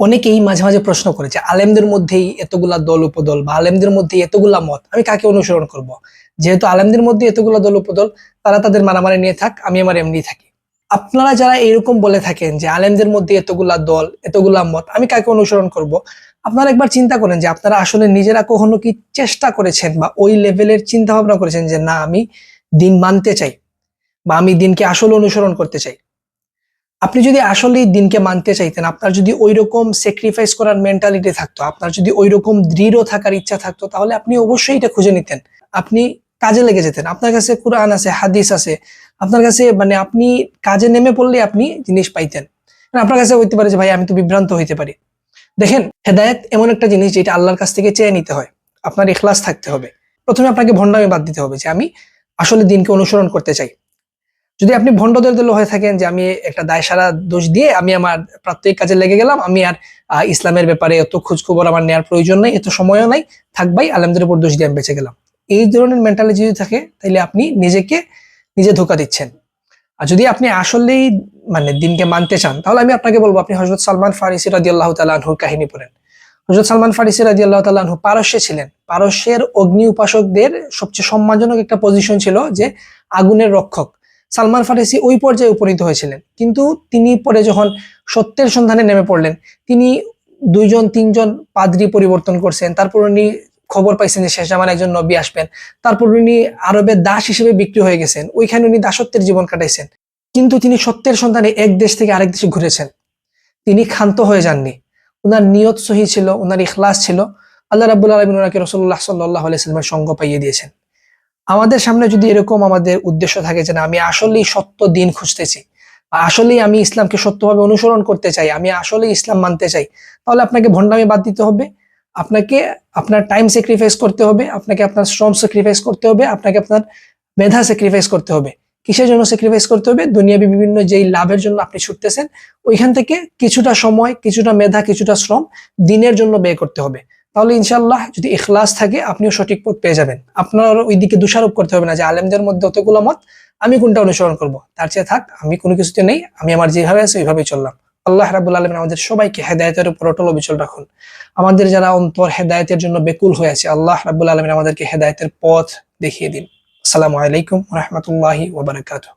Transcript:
অনেকেই মাঝে মাঝে প্রশ্ন করেছে আলেমদের মধ্যেই এতগুলা দল, উপদল বা আলেমদের মধ্যে এতগুলা মত, আমি কাকে অনুসরণ করব। যেহেতু আলেমদের মধ্যে এতগুলা দল, উপদল, তারা তাদের মারামারি নিয়ে থাক, আমি আমার এমনি থাকি আপনারা যারা এরকম বলে থাকেন যে, আলেমদের মধ্যে এতগুলা দল, এতগুলা মত, আমি কাকে অনুসরণ করব। আপনারা একবার চিন্তা করেন যে, আপনারা আসলে নিজেরা কখনো কি চেষ্টা করেছেন বা ওই লেভেলের চিন্তা ভাবনা করেছেন যে, না, আমি দিন মানতে চাই বা আমি দিনকে আসলে অনুসরণ করতে চাই আপনি যদি আসলেই দিনকে মানতে চাইতেন, আপনার যদি ওই রকম স্যাক্রিফাইস করার মেন্টালিটি থাকতো, আপনার যদি ওই রকম দৃঢ় থাকার ইচ্ছা থাকতো, তাহলে আপনি অবশ্যই এটা খুঁজে নিতেন। আপনি কাজে লেগে যেতেন। আপনার কাছে কোরআন আছে, হাদিস আছে। আপনার কাছে মানে আপনি কাজে নেমে পড়লে আপনি জিনিস পাইতেন। আপনার কাছে হইতে পারে যে, ভাই, আমি তো বিভ্রান্ত হইতে পারি। দেখেন, হেদায়েত এমন একটা জিনিস যেটা আল্লাহর কাছ থেকে চেয়ে নিতে হয়। আপনার ইখলাস থাকতে হবে। প্রথমে আপনাকে ভণ্ডামি বাদ দিতে হবে যে, আমি আসলে দিনকে অনুসরণ করতে চাই। যদি আপনি ভণ্ডদের দল হয়ে থাকেন যে আমি একটা দায় সারা দোষ দিয়ে আমি আমার প্রাত্যহিক কাজে লেগে গেলাম, আমি আর ইসলামের ব্যাপারে এত খোঁজখবর আমার নেওয়ার প্রয়োজন নাই, এত সময়ও নাই থাকবাই আলমদের উপর দোষ দিয়ে আমি বেঁচে গেলাম। এই ধরনের মেন্টালিটি যদি থাকে তাহলে আপনি নিজেকে নিজে ধোকা দিচ্ছেন। আর যদি আপনি আসলেই মানে দিনকে মানতে চান, তাহলে আমি আপনাকে বলব, আপনি হজরত সালমান ফারিসি রাজি আল্লাহ তালাহুর কাহিনী পড়েন। হজরত সালমান ফারিসি রাজি আল্লাহ তালাহু পারস্যে ছিলেন। পারস্যের অগ্নি উপাসকদের সবচেয়ে সম্মানজনক একটা পজিশন ছিল যে আগুনের রক্ষক। সালমান ফারিসি ওই পর্যায়ে উপনীত হয়েছিলেন। কিন্তু তিনি পরে যখন সত্যের সন্ধানে নেমে পড়লেন, তিনি দুইজন, তিনজন পাদ্রি পরিবর্তন করছেন। তারপর উনি খবর পাইছেন যে শেষ জামান একজন নবী আসবেন। তারপর উনি আরবের দাস হিসেবে বিক্রি হয়ে গেছেন। ওইখানে উনি দাসত্বের জীবন কাটাইছেন। কিন্তু তিনি সত্যের সন্ধানে এক দেশ থেকে আরেক দেশে ঘুরেছেন। তিনি ক্ষান্ত হয়ে যাননি। ওনার নিয়ত সহি ছিল ওনার ইখলাস ছিল। আল্লাহ রাবুল আলমিন ওনাকে রসুল্লাহ সাল্লাহ আলাইস্লামের সঙ্গ পাইয়ে দিয়েছেন। আমাদের সামনে যদি এরকম আমাদের উদ্দেশ্য থাকে যে না, আমি আসলেই সত্য দিন খুঁজতেছি, বা আসলেই আমি ইসলামকে সত্যভাবে অনুসরণ করতে চাই, আমি আসলেই ইসলাম মানতে চাই, তাহলে আপনাকে ভণ্ডামি বাদ দিতে হবে, আপনাকে আপনার টাইম স্যাক্রিফাইস করতে হবে, আপনাকে আপনার শ্রম স্যাক্রিফাইস করতে হবে, আপনাকে আপনার মেধা স্যাক্রিফাইস করতে হবে। কিসের জন্য স্যাক্রিফাইস করতে হবে? দুনিয়াবি বিভিন্ন যেই লাভের জন্য আপনি ছুটতেছেন, ওইখান থেকে কিছুটা সময়, কিছুটা মেধা, কিছুটা শ্রম দিনের জন্য ব্যয় করতে হবে। তাহলে ইনশাল্লাহ যদি ইখলাস থাকে, আপনিও সঠিক পথ পেয়ে যাবেন। আপনার ওই দিকে দোষারোপ করতে হবে না যে আলেমদের মধ্যে অতগুলো মত, আমি কোনটা অনুসরণ করব? তার চেয়ে থাক, আমি কোনো কিছুতে নেই, আমি আমার যেভাবে আছে ওইভাবেই চললাম। আল্লাহ রাবুল আলমিন আমাদের সবাইকে হেদায়তের উপর অটল অবিচল রাখুন। আমাদের যারা অন্তর হেদায়তের জন্য বেকুল হয়ে আছে, আল্লাহ রাবুল আলমিন আমাদেরকে হেদায়তের পথ দেখিয়ে দিন। আসসালামু আলাইকুম রহমতুল্লাহি ওবরাকাতুহ